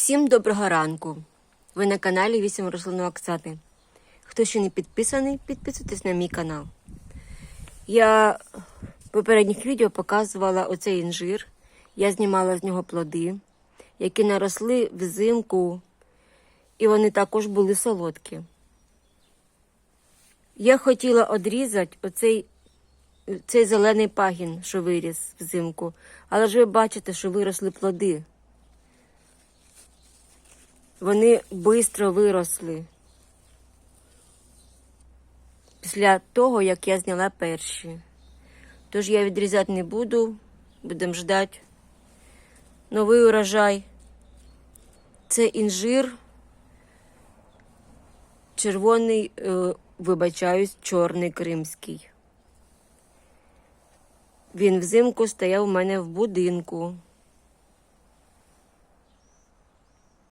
Всім доброго ранку! Ви на каналі 8 рослинного Оксати. Хто ще не підписаний, підписуйтесь на мій канал. Я в попередніх відео показувала оцей інжир. Я знімала з нього плоди, які наросли взимку, і вони також були солодкі. Я хотіла одрізати оцей цей зелений пагін, що виріс взимку, але ж ви бачите, що виросли плоди. Вони швидко виросли. Після того, як я зняла перші. Тож я відрізати не буду, будемо ждати. Новий урожай. Це інжир. Червоний, е, вибачаюсь, чорний кримський. Він взимку стояв у мене в будинку.